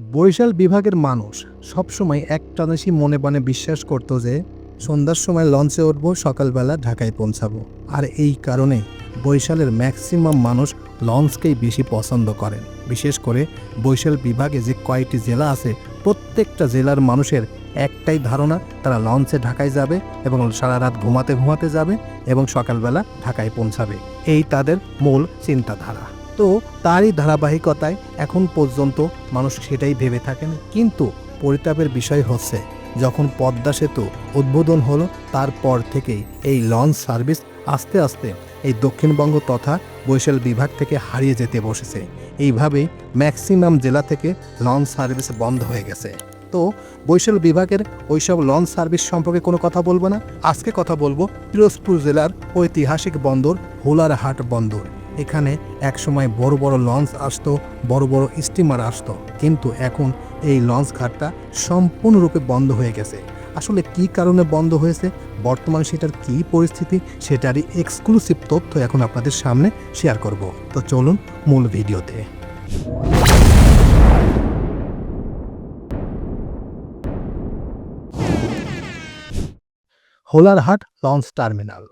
বরিশাল বিভাগের মানুষ সবসময় একটা জিনিসই মনে মনে বিশ্বাস করতো যে সন্ধ্যার সময় লঞ্চে উঠবো, সকালবেলা ঢাকায় পৌঁছাবো। আর এই কারণে বরিশালের ম্যাক্সিমাম মানুষ লঞ্চকেই বেশি পছন্দ করেন। বিশেষ করে বরিশাল বিভাগে যে কয়েকটি জেলা আছে, প্রত্যেকটা জেলার মানুষের একটাই ধারণা, তারা লঞ্চে ঢাকায় যাবে এবং সারা রাত ঘুমাতে ঘুমাতে যাবে এবং সকালবেলা ঢাকায় পৌঁছাবে। এই তাদের মূল চিন্তাধারা। তো তারই ধারাবাহিকতায় এখন পর্যন্ত মানুষ সেটাই ভেবে থাকেন। কিন্তু পরিতাপের বিষয় হচ্ছে, যখন পদ্মা সেতু উদ্বোধন হলো, তারপর থেকেই এই লঞ্চ সার্ভিস আস্তে আস্তে এই দক্ষিণবঙ্গ তথা বৈশাল বিভাগ থেকে হারিয়ে যেতে বসেছে। এইভাবেই ম্যাক্সিমাম জেলা থেকে লঞ্চ সার্ভিস বন্ধ হয়ে গেছে। তো বৈশাল বিভাগের ওইসব লঞ্চ সার্ভিস সম্পর্কে কোনো কথা বলব না? আজকে কথা বলব পিরোজপুর জেলার ঐতিহাসিক বন্দর, হোলারহাট বন্দর। এখানে একসময় বড় বড় লঞ্চ আসতো, বড় বড় স্টিমার আসতো। কিন্তু এখন এই লঞ্চ ঘাটটা সম্পূর্ণরূপে বন্ধ হয়ে গেছে। আসলে কি কারণে বন্ধ হয়েছে? বর্তমান সেটার কি পরিস্থিতি? সেটারই এক্সক্লুসিভ তথ্য এখন আপনাদের সামনে শেয়ার করব। তো চলুন মূল ভিডিওতে। Holarhat launch terminal.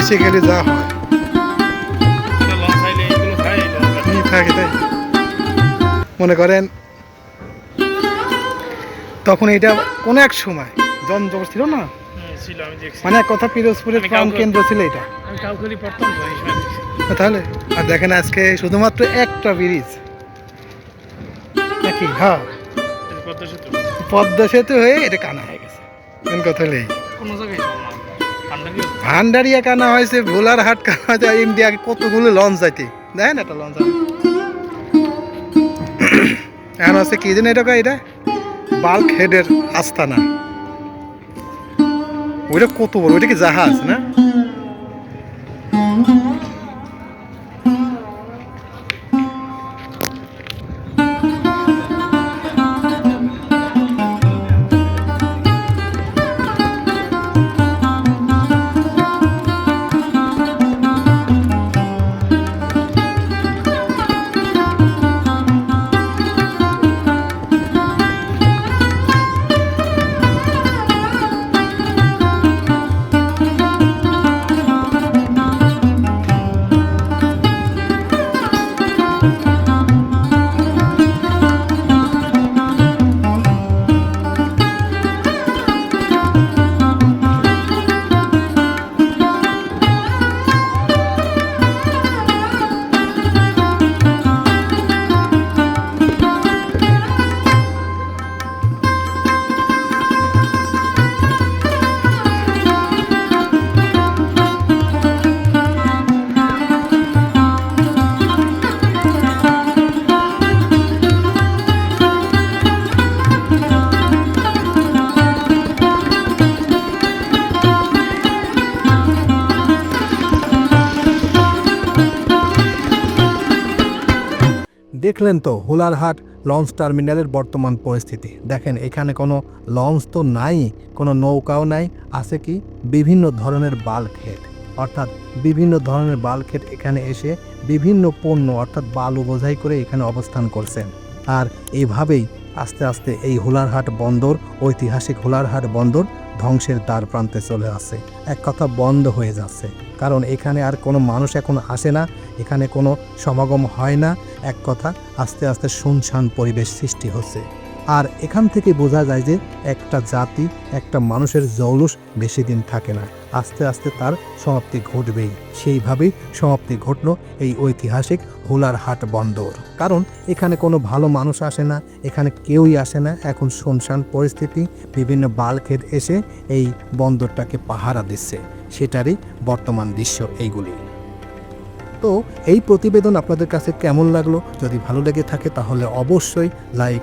পয়সা গেলে যা হয়। থাকে তাই। মনে করেন তখন এটা কোনো এক সময় জমজম ছিল না? মানে এক কথা পিরোজপুরের প্রাণ কেন্দ্র ছিল এটা। তাহলে আর দেখেন আজকে শুধুমাত্র একটা ব্রিজ। নাকি? হ্যাঁ। পদ্মা সেতু। হয়ে এটা কানা হয়ে গেছে। কথা এই। কোনো জায়গায় ভান্ডারিয়া কানা হয়েছে, ভোলার হাট কানা হয়েছে ইন্ডিয়া কতগুলো লঞ্চ যাইতে? দেখেন একটা লঞ্চ এখন হচ্ছে কি যেন এটা এটা? বাল্ক হেডের আস্তানা। ওইটা কত বড়? ওইটা কি জাহাজ না? দেখলেন তো হুলারহাট লঞ্চ টার্মিনালের বর্তমান পরিস্থিতি। দেখেন, এখানে কোনো লঞ্চ তো নাই, কোনো নৌকাও নাই, আছে কি বিভিন্ন ধরনের বাল্ক হেড অর্থাৎ বিভিন্ন ধরনের বাল্ক হেড এখানে এসে বিভিন্ন পণ্য, অর্থাৎ বালু বোঝাই করে এখানে অবস্থান করছেন। আর এইভাবেই আস্তে আস্তে এই হুলারহাট বন্দর, ঐতিহাসিক হুলারহাট বন্দর ধ্বংসের দ্বার প্রান্তে চলে আসে। এক কথা বন্ধ হয়ে যাচ্ছে। কারণ এখানে আর কোনো মানুষ এখন আসে না, এখানে কোনো সমাগম হয় না। এক কথা আস্তে আস্তে শুনশান পরিবেশ সৃষ্টি হচ্ছে। আর এখান থেকে বোঝা যায় যে একটা জাতি, একটা মানুষের জৌলুস বেশি দিন থাকে না। আস্তে আস্তে তার সমাপ্তি ঘটবেই। সেইভাবেই সমাপ্তি ঘটল এই ঐতিহাসিক হুলারহাট বন্দর। কারণ এখানে কোনো ভালো মানুষ আসে না, এখানে কেউই আসে না। এখন শুনশান পরিস্থিতি, বিভিন্ন বালখের এসে এই বন্দরটাকে পাহারা দিচ্ছে। সেটারই বর্তমান দৃশ্য এইগুলি। তো এই প্রতিবেদন আপনাদের কাছে কেমন লাগল? যদি ভালো লেগে থাকে তাহলে অবশ্যই লাইক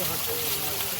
হাসপাতাল